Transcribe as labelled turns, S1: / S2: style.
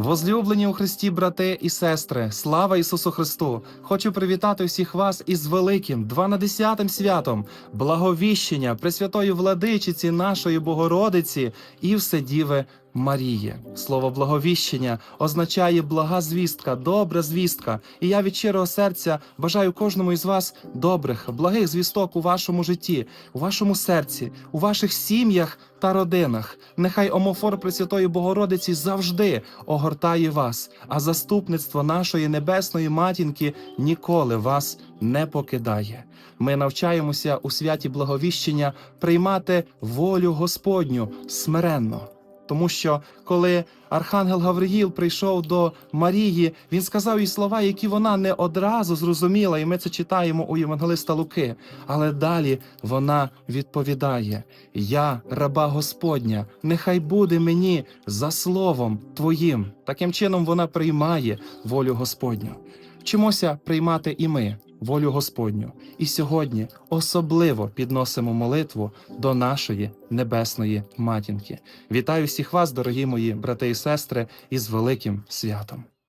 S1: Возлюблені у Христі, брати і сестри, слава Ісусу Христу! Хочу привітати всіх вас із великим 12 святом благовіщення Пресвятої владичиці нашої Богородиці і Вседіви Марії. Слово благовіщення означає блага звістка, добра звістка. І я від щирого серця бажаю кожному із вас добрих, благих звісток у вашому житті, у вашому серці, у ваших сім'ях та родинах. Нехай омофор Пресвятої Богородиці завжди огортає вас, а заступництво нашої небесної матінки ніколи вас не покидає. Ми навчаємося у святі благовіщення приймати волю Господню смиренно. Тому що коли Архангел Гавриїл прийшов до Марії, він сказав їй слова, які вона не одразу зрозуміла, і ми це читаємо у Євангелиста Луки. Але далі вона відповідає: Я, раба Господня, нехай буде мені за словом Твоїм. Таким чином вона приймає волю Господню. Вчимося приймати і ми волю Господню. І сьогодні особливо підносимо молитву до нашої небесної матінки. Вітаю всіх вас, дорогі мої брати і сестри, із великим святом.